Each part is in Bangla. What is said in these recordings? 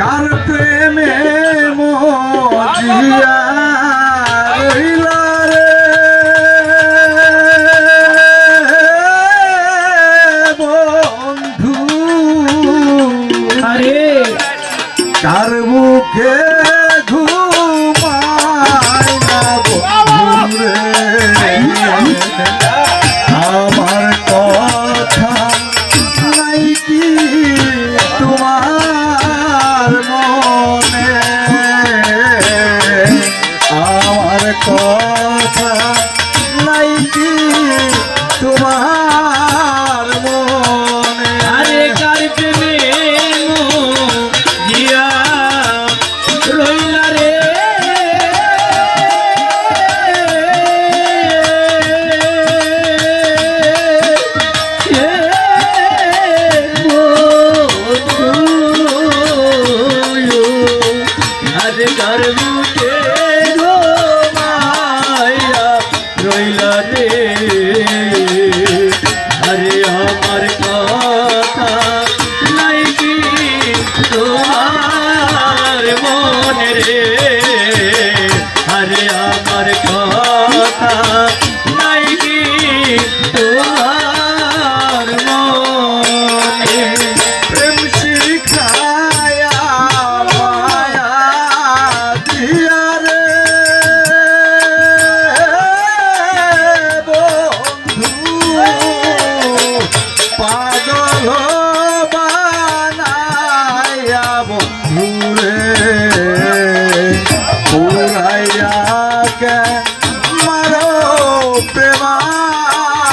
কার প্রেমে মজিয়া বন্ধু কার বুকে Yeah. প্রেমাগুনে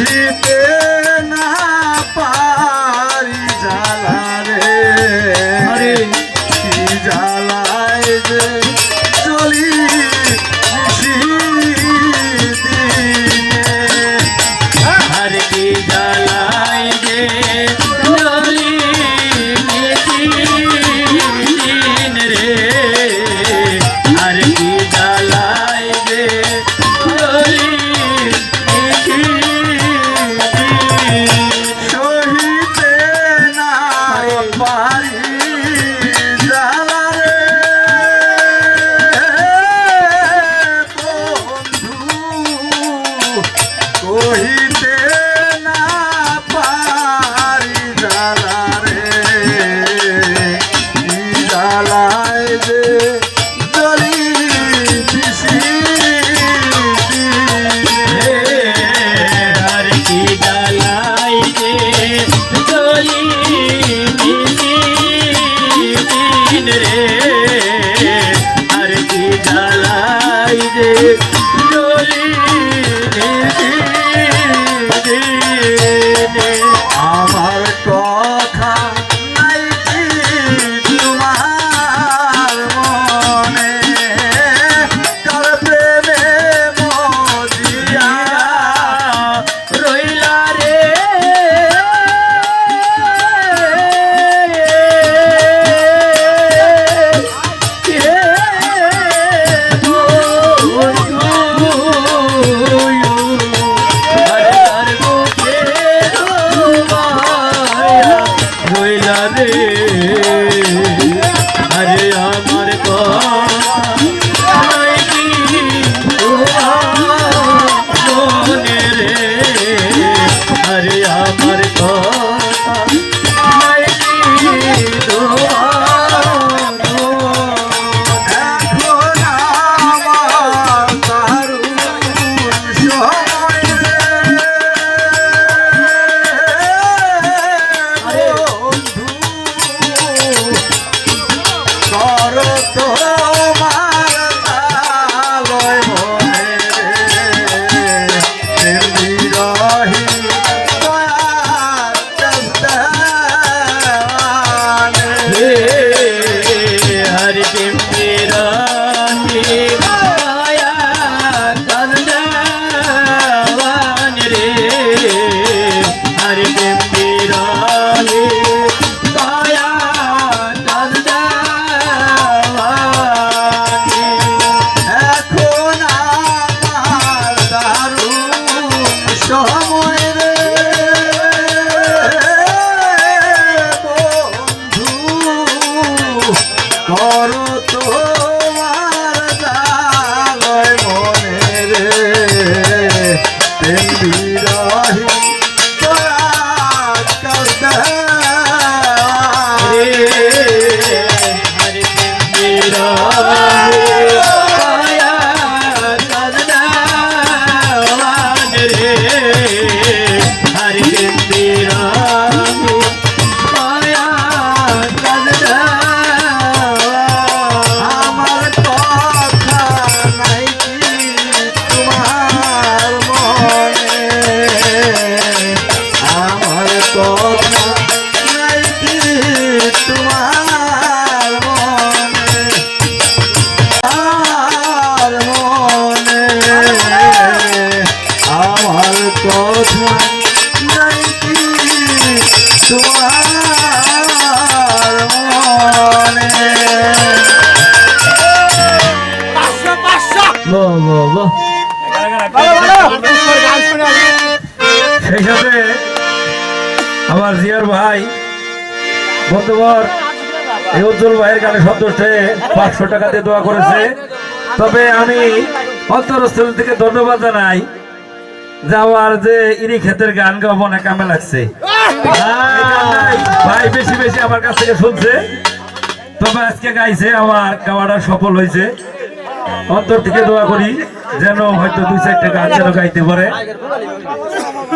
ही দিতে হইলা রে। আমার ভাই, বন্ধুবর, এই উজ্জ্বল ভাইয়ের গানে সন্তুষ্টে পাঁচশো টাকা দিয়ে দোয়া করেছে। তবে আমি অন্তরস্থল থেকে ধন্যবাদ জানাই যে আমার যে ইরি ক্ষেতের গান গাবো না কামে লাগছে। ভাই বেশি বেশি আমার কাছ থেকে শুনছে। তবে আজকে গাইছে আমার, গাওয়াটা সফল হয়েছে। অন্তর থেকে দোয়া করি যেন হয়তো দুই চারটা গান যেন গাইতে পারে।